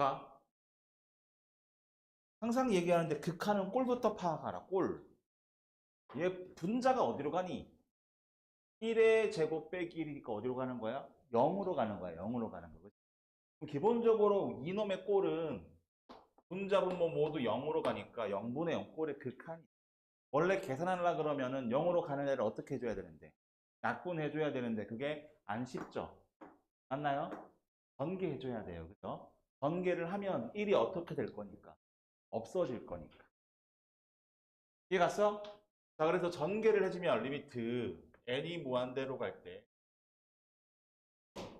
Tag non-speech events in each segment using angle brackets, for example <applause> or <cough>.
가 항상 얘기하는데 극한은 꼴부터 파악하라. 꼴. 얘 분자가 어디로 가니? 1의 제곱 빼기 1이니까 어디로 가는 거야? 0으로 가는 거야. 0으로 가는 거고. 기본적으로 이놈의 꼴은 분자 분모 모두 0으로 가니까 0분의 0 꼴의 극한이. 원래 계산하려 그러면은 0으로 가는 애를 어떻게 해줘야 되는데? 약분해줘야 되는데 그게 안 쉽죠. 맞나요? 전개해줘야 돼요. 그죠? 전개를 하면 1이 어떻게 될 거니까? 없어질 거니까. 이해 갔어? 자, 그래서 전개를 해주면 리미트 n이 무한대로 갈 때.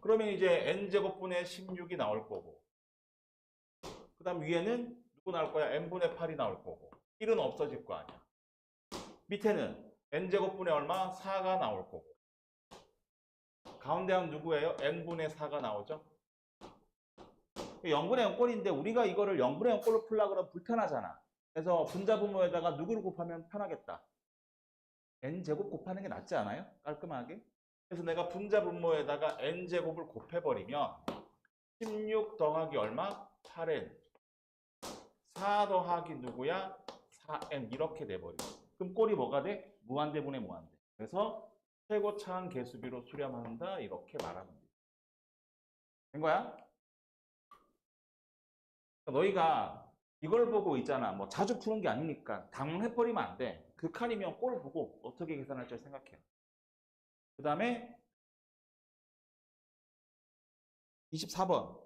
그러면 이제 n제곱분의 16이 나올 거고. 그 다음 위에는 누구 나올 거야? n분의 8이 나올 거고. 1은 없어질 거 아니야. 밑에는 n제곱분의 얼마? 4가 나올 거고. 가운데 한 누구예요? n분의 4가 나오죠? 0분의 0꼴인데 우리가 이거를 0분의 0꼴로 풀려고 그러면 불편하잖아. 그래서 분자 분모에다가 누구를 곱하면 편하겠다. n제곱 곱하는 게 낫지 않아요? 깔끔하게. 그래서 내가 분자 분모에다가 n제곱을 곱해버리면 16 더하기 얼마? 8n 4 더하기 누구야? 4n 이렇게 돼버려. 그럼 꼴이 뭐가 돼? 무한대분의 무한대. 그래서 최고차항 개수비로 수렴한다 이렇게 돼. 된 거야? 너희가 이걸 보고 있잖아. 뭐 자주 푸는 게 아니니까 당황해버리면 안 돼. 극한이면 꼴 보고 어떻게 계산할지 생각해. 그 다음에 24번.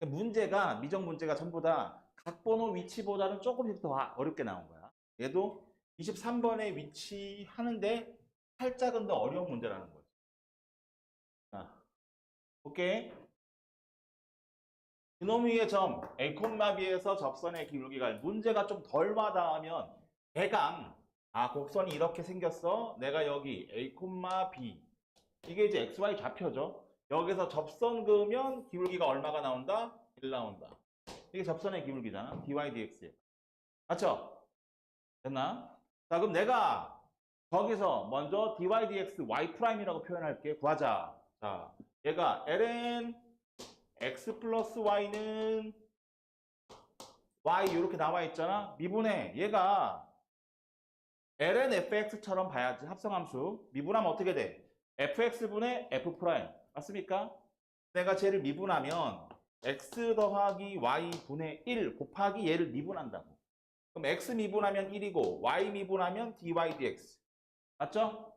문제가 미정 문제가 전부 다 각번호 위치보다는 조금씩 더 어렵게 나온 거야. 얘도 23번에 위치하는데 살짝은 더 어려운 문제라는 거지. 자, 오케이. 그놈 위의 점 B에서 접선의 기울기가 문제가 좀 덜 와닿으면 대강 아 곡선이 이렇게 생겼어? 내가 여기 A, B 이게 이제 XY 좌표죠. 여기서 접선 그으면 기울기가 얼마가 나온다? 1 나온다. 이게 접선의 기울기잖아. dy dx. 맞죠? 됐나? 자 그럼 내가 거기서 먼저 dy dx y'이라고 표현할게. 구하자. 자 얘가 ln x 플러스 y는 y 이렇게 나와 있잖아. 미분해. 얘가 ln fx처럼 봐야지. 합성함수. 미분하면 어떻게 돼? fx분의 f 프라임. 맞습니까? 내가 쟤를 미분하면 x 더하기 y 분의 1 곱하기 얘를 미분한다고. 그럼 x 미분하면 1이고 y 미분하면 dy dx. 맞죠?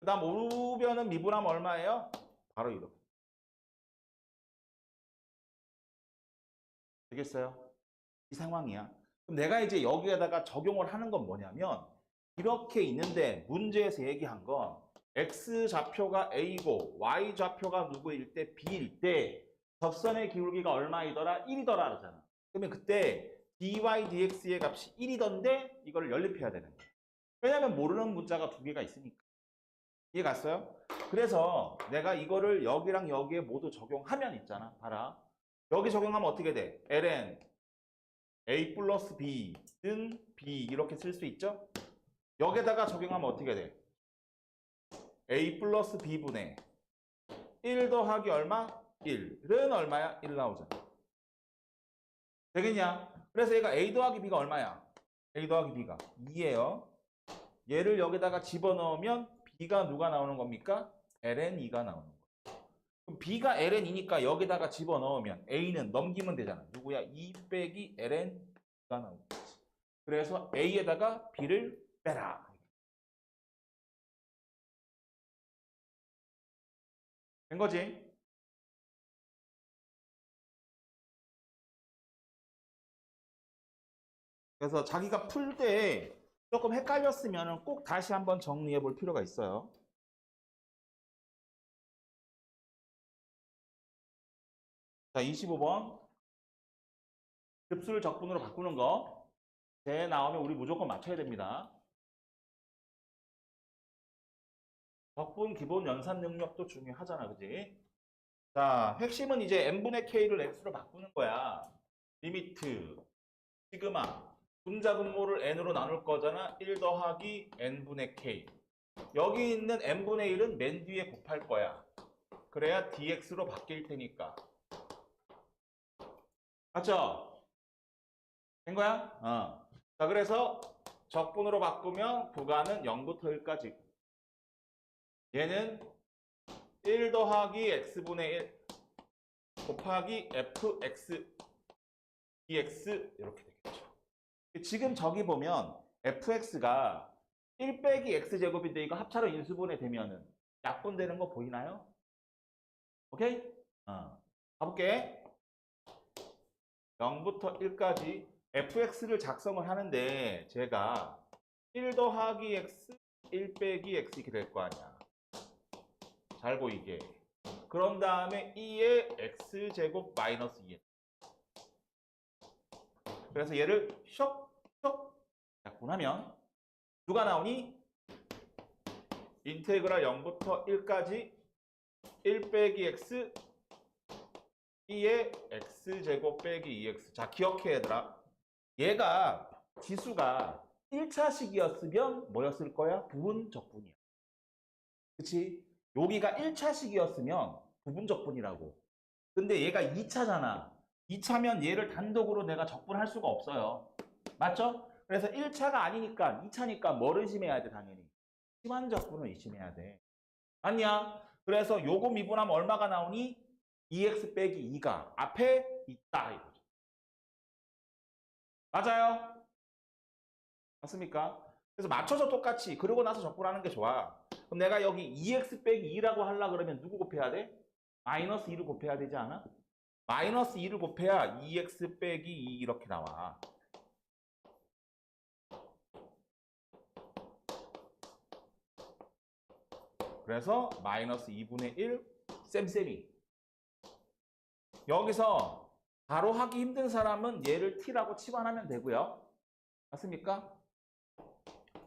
그 다음 우변은 미분하면 얼마예요? 바로 이렇게. 되겠어요? 이 상황이야. 그럼 내가 이제 여기에다가 적용을 하는 건 뭐냐면 이렇게 있는데 문제에서 얘기한 건 x 좌표가 a고 y 좌표가 누구일 때 b일 때 접선의 기울기가 얼마이더라? 1이더라 그러잖아. 그러면 그때 dy dx의 값이 1이던데 이걸 연립해야 되는 거야. 왜냐면 모르는 문자가 두 개가 있으니까. 이해 갔어요? 그래서 내가 이거를 여기랑 여기에 모두 적용하면 있잖아. 봐라. 여기 적용하면 어떻게 돼? ln a 플러스 b는 b 이렇게 쓸 수 있죠? 여기다가 적용하면 어떻게 돼? a 플러스 b분의 1 더하기 얼마? 1은 얼마야? 1 나오잖아. 되겠냐? 그래서 얘가 a 더하기 b가 얼마야? a 더하기 b가 2예요. 얘를 여기다가 집어넣으면 b가 누가 나오는 겁니까? ln 2가 나오는 거야. 그럼 B가 ln이니까 여기다가 집어넣으면 A는 넘기면 되잖아. 누구야? 2 빼기 ln가 나오는 거지. 그래서 A에다가 B를 빼라. 된 거지? 그래서 자기가 풀 때 조금 헷갈렸으면 꼭 다시 한번 정리해 볼 필요가 있어요. 자, 25번. 급수를 적분으로 바꾸는 거. 제 나오면 우리 무조건 맞춰야 됩니다. 적분 기본 연산 능력도 중요하잖아, 그지? 자, 핵심은 이제 n분의 k를 x로 바꾸는 거야. 리미트, 시그마, 분자 분모를 n으로 나눌 거잖아. 1 더하기 n분의 k. 여기 있는 n분의 1은 맨 뒤에 곱할 거야. 그래야 dx로 바뀔 테니까. 맞죠? 된 거야? 어. 자, 그래서 적분으로 바꾸면 구간은 0부터 1까지. 얘는 1 더하기 x분의 1 곱하기 fx dx 이렇게 되겠죠. 지금 저기 보면 fx가 1 빼기 x제곱인데 이거 합차로 인수분해 되면은 약분되는 거 보이나요? 오케이? 어. 가볼게. 0부터 1까지 fx를 작성을 하는데 제가 1 더하기 x, 1 빼기 x 이렇게 될 거 아니야. 잘 보이게. 그런 다음에 2의 x제곱 마이너스 2. 그래서 얘를 쇽쇽 약분하면 누가 나오니? 인테그랄 0부터 1까지 1 빼기 x 2의 x제곱 빼기 2x. 자, 기억해 얘들아. 얘가 지수가 1차식이었으면 뭐였을 거야? 부분 적분이야. 그치? 여기가 1차식이었으면 부분 적분이라고. 근데 얘가 2차잖아. 2차면 얘를 단독으로 내가 적분할 수가 없어요. 맞죠? 그래서 1차가 아니니까 2차니까 뭐를 심해야 돼 당연히? 시환적분을 의심해야 돼. 맞냐? 그래서 요거 미분하면 얼마가 나오니? 2x 빼기 2가 앞에 있다 이거죠. 맞아요? 맞습니까? 그래서 맞춰서 똑같이 그러고 나서 적분하는 게 좋아. 그럼 내가 여기 2x 빼기 2라고 하려 그러면 누구 곱해야 돼? 마이너스 2를 곱해야 되지 않아? 마이너스 2를 곱해야 2x 빼기 2 이렇게 나와. 그래서 마이너스 2분의 1 쌤쌤이 여기서 바로 하기 힘든 사람은 얘를 t라고 치환하면 되고요. 맞습니까?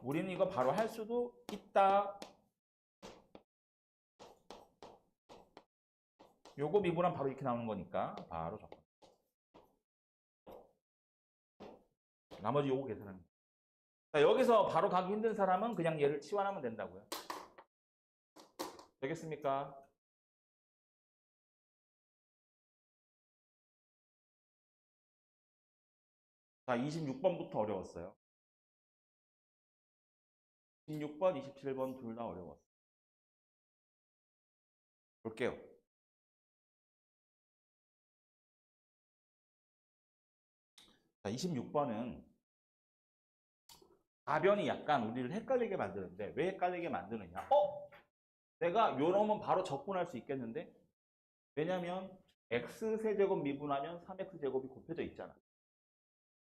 우리는 이거 바로 할 수도 있다. 요거 미분하면 바로 이렇게 나오는 거니까 바로 적분. 나머지 요거 돼요. 자, 여기서 바로 가기 힘든 사람은 그냥 얘를 치환하면 된다고요. 되겠습니까? 자, 26번부터 어려웠어요. 16번, 27번 둘 다 어려웠어요. 볼게요. 자, 26번은 가변이 약간 우리를 헷갈리게 만드는데 왜 헷갈리게 만드느냐? 어? 내가 요 놈은 바로 적분할 수 있겠는데? 왜냐면 x세제곱 미분하면 3x제곱이 곱해져 있잖아.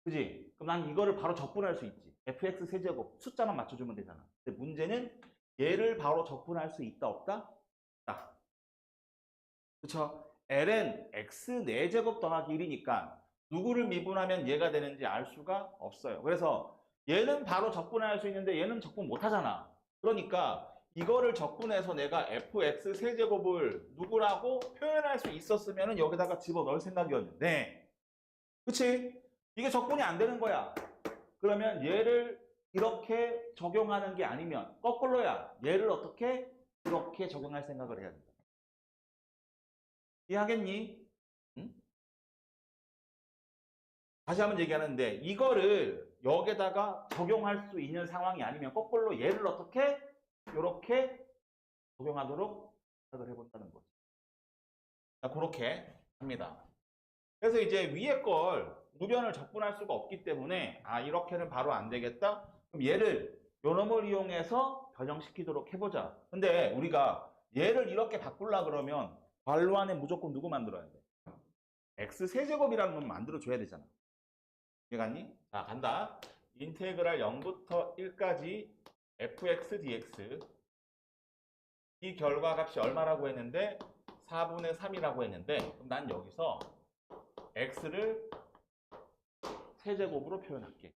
그지? 그럼 난 이거를 바로 적분할 수 있지. fx 세제곱 숫자만 맞춰주면 되잖아. 근데 문제는 얘를 바로 적분할 수 있다 없다? 있다. 그쵸? ln x 4제곱 더하기 1이니까 누구를 미분하면 얘가 되는지 알 수가 없어요. 그래서 얘는 바로 적분할 수 있는데 얘는 적분 못 하잖아. 그러니까 이거를 적분해서 내가 fx 세제곱을 누구라고 표현할 수 있었으면 여기다가 집어넣을 생각이었는데 그치? 이게 적분이 안 되는 거야. 그러면 얘를 이렇게 적용하는 게 아니면 거꾸로야. 얘를 어떻게 이렇게 적용할 생각을 해야 된다. 이해하겠니? 응? 다시 한번 얘기하는데 이거를 여기다가 적용할 수 있는 상황이 아니면 거꾸로 얘를 어떻게 이렇게 적용하도록 생각을 해본다는 거죠. 자, 그렇게 합니다. 그래서 이제 위에 걸 무변을 적분할 수가 없기 때문에 아 이렇게는 바로 안 되겠다. 그럼 얘를 요놈을 이용해서 변형시키도록 해보자. 근데 우리가 얘를 이렇게 바꾸려 그러면 괄호 안에 무조건 누구 만들어야 돼? x 세제곱이라는 건 만들어줘야 되잖아. 이해갔니? 자 간다. 인테그랄 0부터 1까지 fx dx 이 결과값이 얼마라고 했는데 4분의 3이라고 했는데 그럼 난 여기서 x를 세제곱으로 표현할게.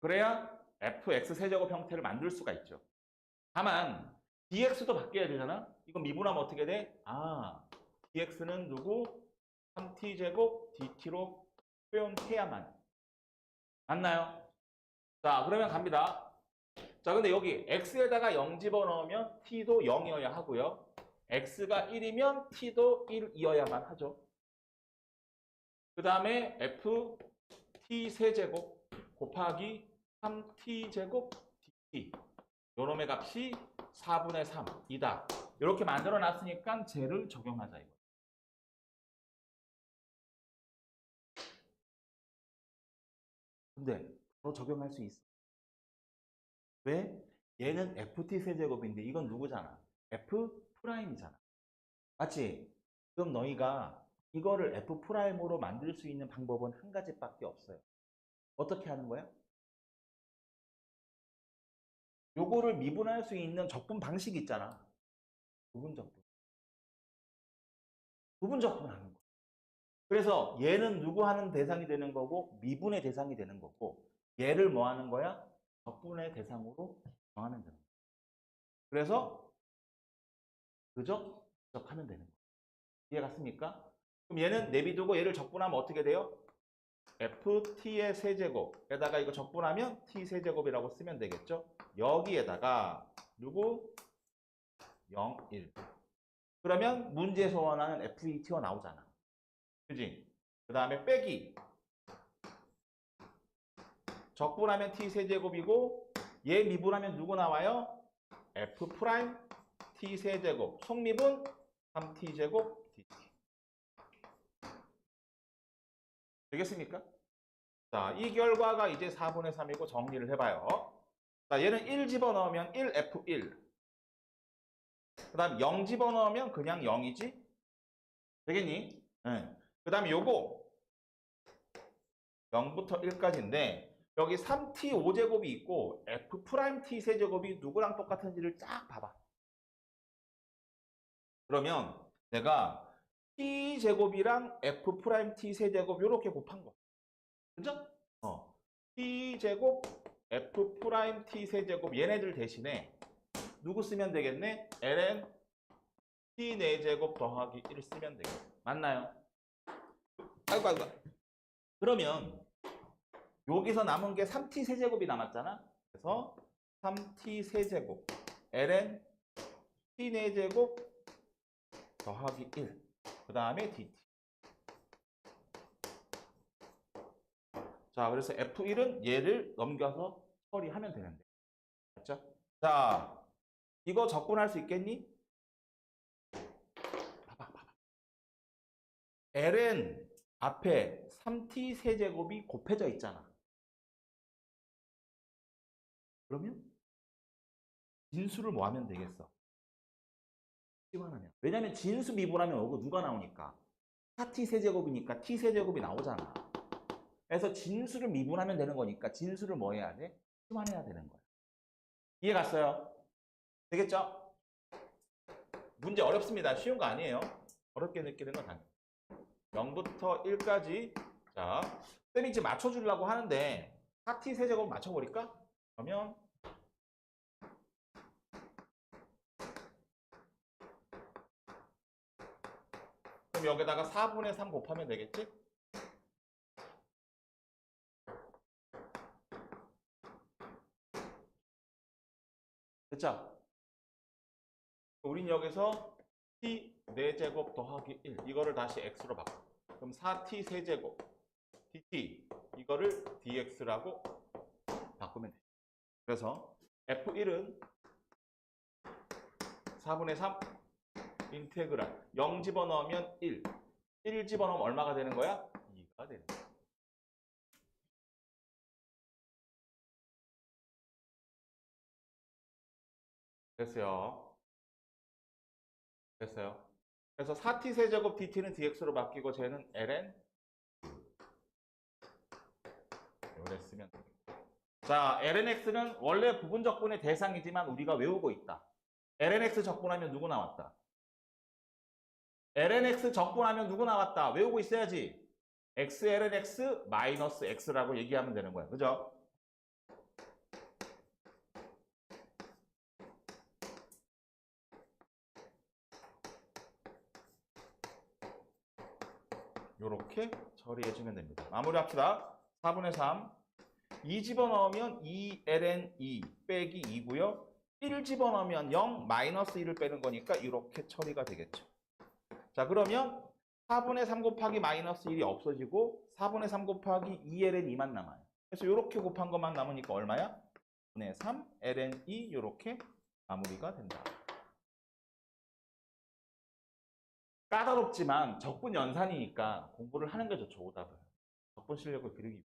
그래야 fx 세제곱 형태를 만들 수가 있죠. 다만 dx도 바뀌어야 되잖아. 이거 미분하면 어떻게 돼? 아, dx는 누구? 3t제곱 dt로 표현해야만. 맞나요? 자, 그러면 갑니다. 자, 근데 여기 x에다가 0 집어넣으면 t도 0이어야 하고요. x가 1이면 t도 1이어야만 하죠. 그 다음에 f t 세제곱 곱하기 3t 제곱 dt 요놈의 값이 4분의 3이다. 이렇게 만들어 놨으니까 쟤를 적용하자 이거. 근데 더 적용할 수 있어. 왜? 얘는 ft 세제곱인데 이건 누구잖아? f 프라임이잖아. 맞지? 그럼 너희가 이거를 f 프라임으로 만들 수 있는 방법은 한 가지밖에 없어요. 어떻게 하는 거야? 요거를 미분할 수 있는 적분 방식이 있잖아. 부분 적분. 부분 적분 하는 거야. 그래서 얘는 누구 하는 대상이 되는 거고 미분의 대상이 되는 거고 얘를 뭐 하는 거야? 적분의 대상으로 정하면 되는 거야. 그래서 그저 적하면 되는 거야. 이해 갔습니까? 그럼 얘는 내비두고 얘를 적분하면 어떻게 돼요? ft의 세제곱에다가 이거 적분하면 t 세제곱이라고 쓰면 되겠죠? 여기에다가 누구? 0, 1. 그러면 문제에서 원하는 f2 튀어나오잖아. 그지? 그 다음에 빼기. 적분하면 t 세제곱이고 얘 미분하면 누구 나와요? f 프라임 t 세제곱. 속미분 3t 제곱 dt. 되겠습니까? 자, 이 결과가 이제 4분의 3이고 정리를 해봐요. 자, 얘는 1 집어넣으면 1F1. 그 다음 0 집어넣으면 그냥 0이지? 되겠니? 그 다음에 요거 0부터 1까지인데 여기 3t 5제곱이 있고 f 프라임 t 세제곱이 누구랑 똑같은지를 쫙 봐봐. 그러면 내가 t 제곱이랑 f 프라임 t 세제곱 이렇게 곱한 거. 그죠? 어. t 제곱 f 프라임 t 세제곱 얘네들 대신에 누구 쓰면 되겠네? ln t 4제곱 더하기 1 쓰면 되겠네. 맞나요? 아이고 아이고. 그러면 여기서 남은 게 3t 세제곱이 남았잖아. 그래서 3t 세제곱 ln t 4제곱 더하기 1. 그 다음에 dt. 자, 그래서 F1은 얘를 넘겨서 처리하면 되는데. 맞죠? 자, 이거 적분할 수 있겠니? 봐봐, 봐봐. ln 앞에 3t 세제곱이 곱해져 있잖아. 그러면 진수를 뭐 하면 되겠어? 시환하면. 왜냐면 진수 미분하면 오고 누가 나오니까 4t 세제곱이니까 t 세제곱이 나오잖아. 그래서 진수를 미분하면 되는 거니까 진수를 뭐 해야 돼? 시환해야 되는 거야. 이해 갔어요? 되겠죠? 문제 어렵습니다. 쉬운 거 아니에요. 어렵게 느끼는 건 당연히. 0부터 1까지 자, 쌤이 지금 맞춰주려고 하는데 4t 세제곱 맞춰버릴까? 그러면 여기다가 4분의 3 곱하면 되겠지? 됐죠? 우린 여기서 t 4제곱 더하기 1 이거를 다시 x로 바꿔 그럼 4t 세제곱 dt 이거를 dx라고 바꾸면 돼 그래서 f1은 4분의 3 인테그랄. 0 집어넣으면 1 1 집어넣으면 얼마가 되는 거야? 2가 되는 거야. 됐어요. 됐어요. 그래서 4t 세제곱 dt는 dx로 바뀌고 쟤는 ln 요래 쓰면 자 lnx는 원래 부분 적분의 대상이지만 우리가 외우고 있다. Lnx 적분하면 누구 나왔다? Lnx 적분하면 누구 나왔다? 외우고 있어야지. x lnx 마이너스 x라고 얘기하면 되는 거야. 그죠? 요렇게 처리해주면 됩니다. 마무리합시다. 4분의 3. 2 집어넣으면 2ln 2 빼기 2고요. 1 집어넣으면 0 마이너스 1을 빼는 거니까 이렇게 처리가 되겠죠. 자 그러면 4분의 3 곱하기 마이너스 1이 없어지고 4분의 3 곱하기 2ln 2만 남아요. 그래서 이렇게 곱한 것만 남으니까 얼마야? 분의 3 ln 2 이렇게 마무리가 된다. 까다롭지만 적분 연산이니까 공부를 하는 게 좋죠, 오답은. 적분 실력을 기르기.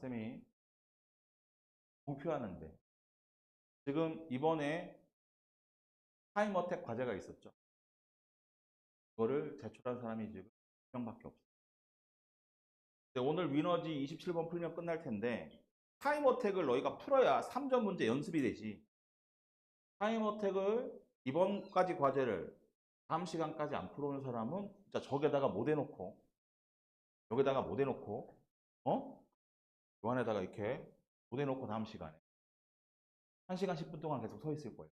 쌤이 공표하는데 지금 이번에 타임어택 과제가 있었죠. 그거를 제출한 사람이 지금 한 명밖에 없어요. 오늘 위너지 27번 풀면 끝날 텐데 타임어택을 너희가 풀어야 3점 문제 연습이 되지. 타임어택을 이번까지 과제를 다음 시간까지 안 풀어오는 사람은 진짜 저기다가 못 해놓고 여기다가 못 해놓고 어? 요 안에다가 이렇게 못 해놓고 다음 시간에 1시간 10분 동안 계속 서 있을 거예요.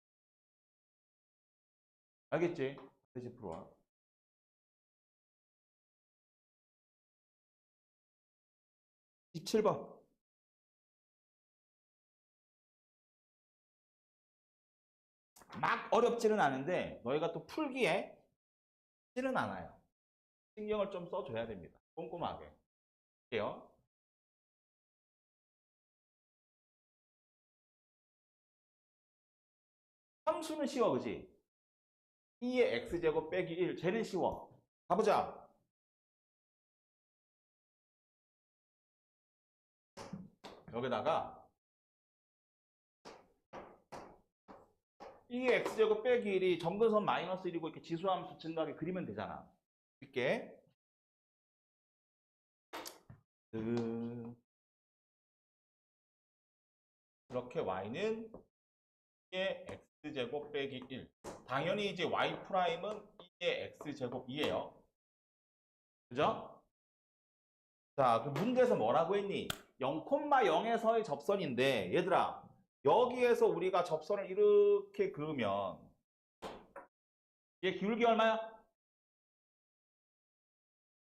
알겠지? 다시 풀어와. 17번. 막 어렵지는 않은데 너희가 또 풀기에 쉽지는 않아요. 신경을 좀 써줘야 됩니다. 꼼꼼하게. 할게요. 함수는 쉬워, 그지? 2의 x제곱 빼기 1, 쟤는 쉬워. 가보자. 여기다가 2의 x제곱 빼기 1이 점근선 마이너스 1이고 이렇게 지수함수 증가하게 그리면 되잖아. 이렇게. 음. 이렇게 y는 2의 x 제곱 빼기 1. 당연히 이제 y 프라임은 2의 x제곱이에요. 그죠? 자, 그 문제에서 뭐라고 했니? 0,0에서의 접선인데, 얘들아, 여기에서 우리가 접선을 이렇게 그으면, 얘 기울기 얼마야?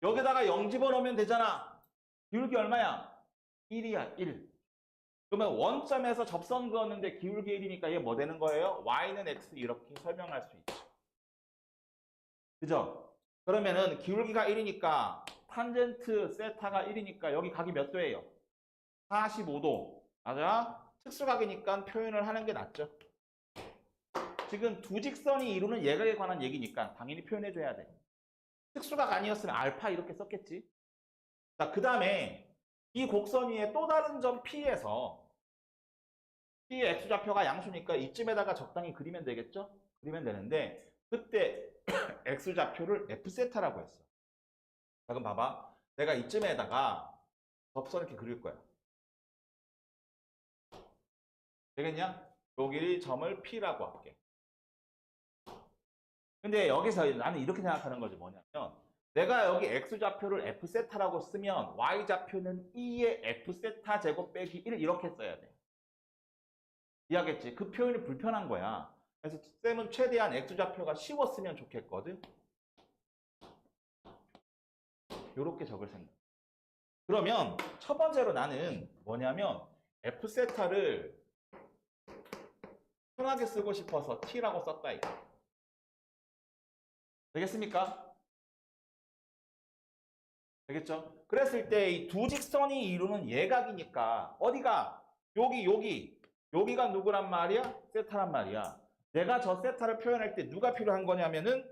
여기다가 0 집어넣으면 되잖아. 기울기 얼마야? 1이야, 1. 그러면 원점에서 접선 그었는데 기울기 1이니까 얘뭐 되는 거예요? y는 x 이렇게 설명할 수 있죠. 그죠? 그러면은 기울기가 1이니까 탄젠트 세타가 1이니까 여기 각이 몇 도예요? 45도. 맞아? 특수각이니까 표현을 하는 게 낫죠. 지금 두 직선이 이루는 예각에 관한 얘기니까 당연히 표현해줘야 돼. 특수각 아니었으면 알파 이렇게 썼겠지. 자, 그 다음에 이 곡선 위에 또 다른 점 P에서 P의 X좌표가 양수니까 이쯤에다가 적당히 그리면 되겠죠? 그리면 되는데 그때 <coughs> X좌표를 F세타라고 했어. 자, 그럼 봐봐. 내가 이쯤에다가 접선 이렇게 그릴 거야. 되겠냐? 여기 점을 P라고 할게. 근데 여기서 나는 이렇게 생각하는 거지 뭐냐면 내가 여기 X좌표를 F세타라고 쓰면 Y좌표는 2의 F세타 제곱 빼기 1 이렇게 써야 돼. 이해하겠지? 그 표현이 불편한 거야. 그래서 쌤은 최대한 X좌표가 쉬웠으면 좋겠거든. 이렇게 적을 생각. 그러면 첫 번째로 나는 뭐냐면 F세타를 편하게 쓰고 싶어서 T라고 썼다 이거. 되겠습니까? 되겠죠? 그랬을 때 이 두 직선이 이루는 예각이니까 어디가 여기 여기 여기가 누구란 말이야? 세타란 말이야. 내가 저 세타를 표현할 때 누가 필요한 거냐면은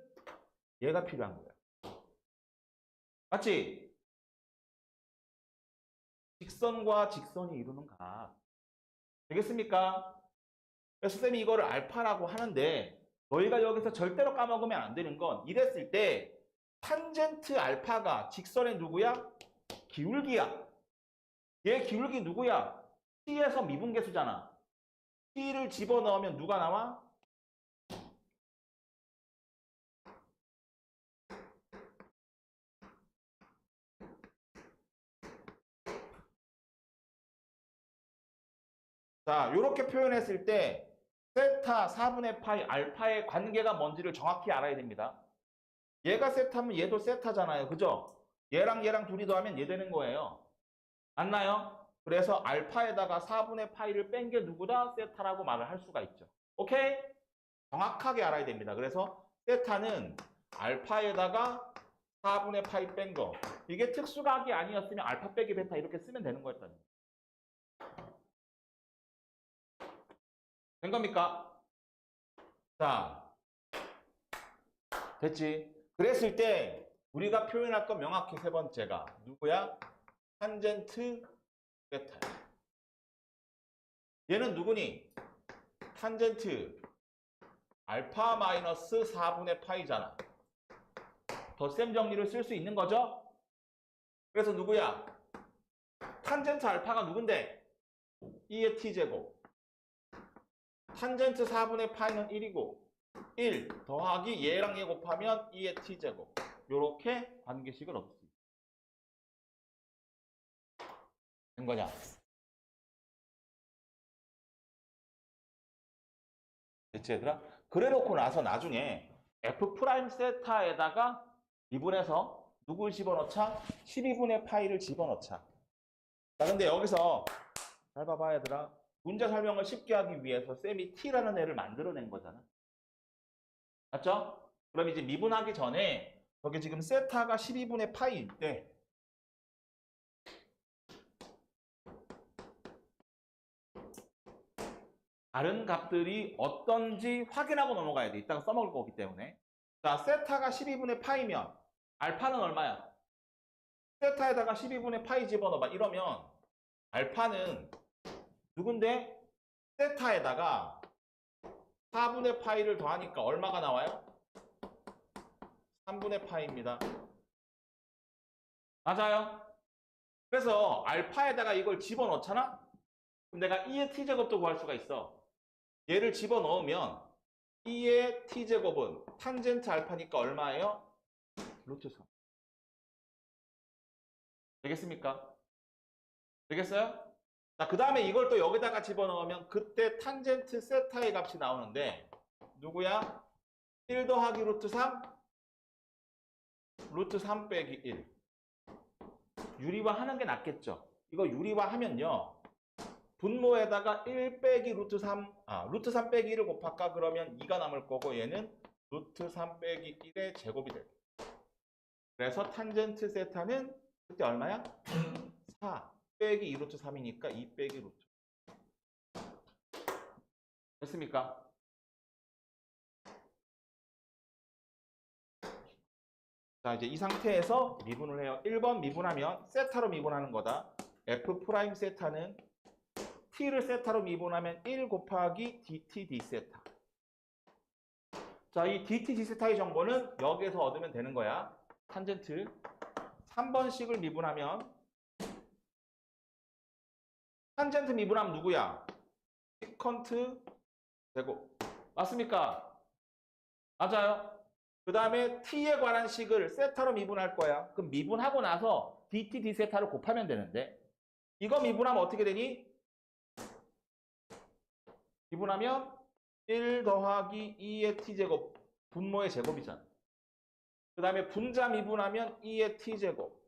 얘가 필요한 거야. 맞지? 직선과 직선이 이루는 각. 되겠습니까? 쌤이 이거를 알파라고 하는데 너희가 여기서 절대로 까먹으면 안 되는 건 이랬을 때 탄젠트 알파가 직선의 누구야? 기울기야. 얘 기울기 누구야? T에서 미분계수잖아. T를 집어넣으면 누가 나와? 자, 이렇게 표현했을 때 세타 4분의 파이 알파의 관계가 뭔지를 정확히 알아야 됩니다. 얘가 세타면 얘도 세타잖아요. 그죠? 얘랑 얘랑 둘이 더하면 얘 되는 거예요. 맞나요? 그래서 알파에다가 4분의 파이를 뺀 게 누구다? 세타라고 말을 할 수가 있죠. 오케이? 정확하게 알아야 됩니다. 그래서 세타는 알파에다가 4분의 파이 뺀 거. 이게 특수각이 아니었으면 알파 빼기 베타 이렇게 쓰면 되는 거였다는 된 겁니까? 자, 됐지? 그랬을 때 우리가 표현할 건 명확히 세 번째가 누구야? 탄젠트 베타야. 얘는 누구니? 탄젠트 알파 마이너스 4분의 파이잖아. 덧셈 정리를 쓸 수 있는 거죠? 그래서 누구야? 탄젠트 알파가 누군데? 2의 t제곱. 탄젠트 4분의 파이는 1이고 1 더하기 얘랑 얘 곱하면 2의 t제곱. 요렇게 관계식을 있 어. 된 거냐? 됐지 얘들아? 그래 놓고 나서 나중에 f 프라임 세타에다가 미분해서 누굴 집어넣자? 12분의 파이를 집어넣자. 자, 근데 여기서 잘 봐봐 얘들아. 문제 설명을 쉽게 하기 위해서 쌤이 t라는 애를 만들어낸 거잖아. 맞죠? 그럼 이제 미분하기 전에 여기 지금 세타가 12분의 파이일 때 다른 값들이 어떤지 확인하고 넘어가야 돼. 이따가 써먹을 거기 때문에. 자, 세타가 12분의 파이면 알파는 얼마야? 세타에다가 12분의 파이 집어넣어봐. 이러면 알파는 누군데? 세타에다가 4분의 파이를 더하니까 얼마가 나와요? 3분의 파이입니다. 맞아요? 그래서 알파에다가 이걸 집어넣잖아? 그럼 내가 2의 t제곱도 구할 수가 있어. 얘를 집어넣으면 2의 t제곱은 탄젠트 알파니까 얼마예요? 루트 3. 되겠습니까? 되겠어요? 자, 그 다음에 이걸 또 여기다가 집어넣으면 그때 탄젠트 세타의 값이 나오는데 누구야? 1 더하기 루트 3? 루트 3 빼기 1. 유리화 하는 게 낫겠죠? 이거 유리화 하면요. 분모에다가 1 빼기 루트 3, 아, 루트 3 빼기 1을 곱할까? 그러면 2가 남을 거고 얘는 루트 3 빼기 1의 제곱이 될 거예요. 그래서 탄젠트 세타는 그때 얼마야? <clears throat> 4 빼기 2 루트 3이니까 2 빼기 루트. 됐습니까? 자, 이제 이 상태에서 미분을 해요. 1번 미분하면 세타로 미분하는 거다. f 프라임 세타는 t를 세타로 미분하면 1 곱하기 dt d 세타. 자, 이 dt d 세타의 정보는 여기에서 얻으면 되는 거야. 탄젠트 3번씩을 미분하면 탄젠트 미분하면 누구야? 시컨트 제곱. 맞습니까? 맞아요. 그 다음에 t에 관한 식을 세타로 미분할 거야. 그럼 미분하고 나서 dt d 세타를 곱하면 되는데 이거 미분하면 어떻게 되니? 미분하면 1 더하기 2의 t제곱 분모의 제곱이잖아. 그 다음에 분자 미분하면 2의 t제곱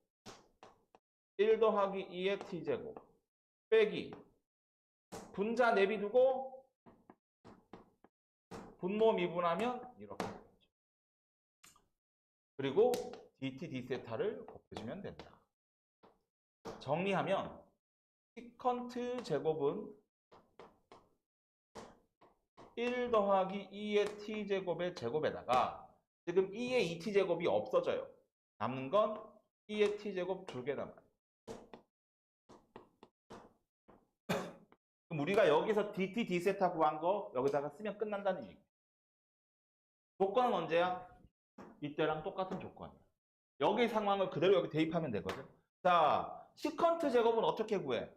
1 더하기 2의 t제곱 빼기 분자 내비두고 분모 미분하면 이렇게 그리고 dt d세타를 곱해주면 된다. 정리하면 시컨트 제곱은 1 더하기 2의 t제곱의 제곱에다가 지금 2의 2t제곱이 없어져요. 남는 건 2의 t제곱 두개 남아요. 그럼 우리가 여기서 dt d세타 구한 거 여기다가 쓰면 끝난다는 얘기. 조건은 언제야? 이때랑 똑같은 조건이야. 여기 상황을 그대로 여기 대입하면 되거든. 자, 시컨트 제곱은 어떻게 구해?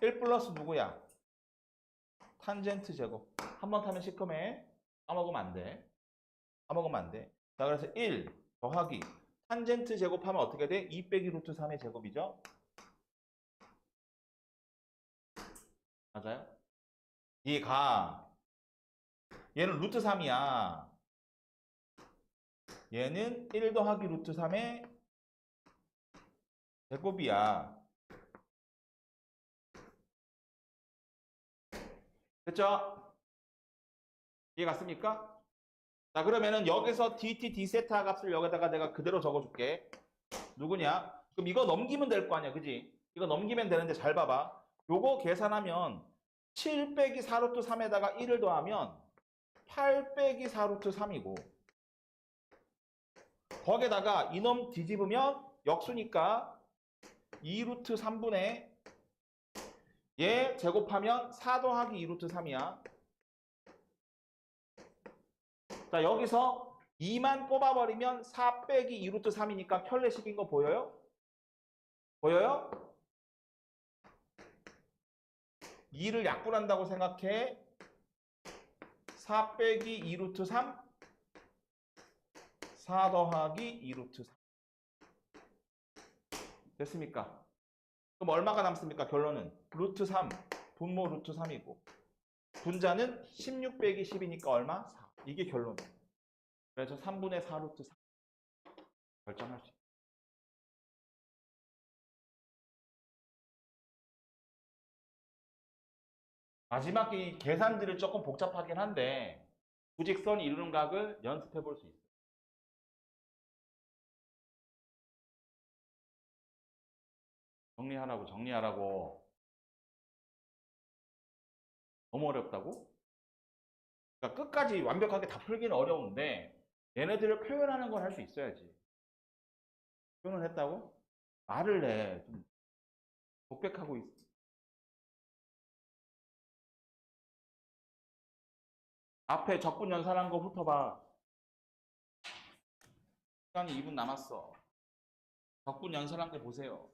1 플러스 누구야? 탄젠트 제곱. 한 번 타면 시커매. 까먹으면 안 돼. 까먹으면 안 돼. 자, 그래서 1 더하기 탄젠트 제곱하면 어떻게 돼? 2 빼기 루트 3의 제곱이죠. 맞아요? 이가 얘는 루트 3이야. 얘는 1 더하기 루트 3의 제곱이야. 됐죠? 이해 갔습니까? 자, 그러면은 여기서 dt, d 세타 값을 여기다가 내가 그대로 적어줄게. 누구냐? 그럼 이거 넘기면 될 거 아니야, 그지? 이거 넘기면 되는데 잘 봐봐. 요거 계산하면 7 빼기 4루트 3에다가 1을 더하면 8 빼기 4루트 3이고 거기에다가 이놈 뒤집으면 역수니까 2루트 3분의 얘 제곱하면 4 더하기 2루트 3이야. 자 여기서 2만 뽑아버리면 4 빼기 2루트 3이니까 켤레식인 거 보여요? 보여요? 2를 약분한다고 생각해. 4 빼기 2루트 3 4 더하기 2루트 3 됐습니까? 그럼 얼마가 남습니까? 결론은 루트 3 분모 루트 3이고. 분자는 16 빼기 10이니까 얼마? 4 이게 결론이에요 그래서 3분의 4 루트 3 결정할 수 있어요 마지막 이 계산들이 조금 복잡하긴 한데 부직선 이루는 각을 연습해 볼 수 있어요 정리하라고 정리하라고 너무 어렵다고? 그러니까 끝까지 완벽하게 다 풀기는 어려운데 얘네들을 표현하는 걸 할 수 있어야지 표현을 했다고? 말을 해. 좀 독백하고 있어. 앞에 적분 연산한 거 훑어봐. 시간이 2분 남았어. 적분 연산한 거 보세요.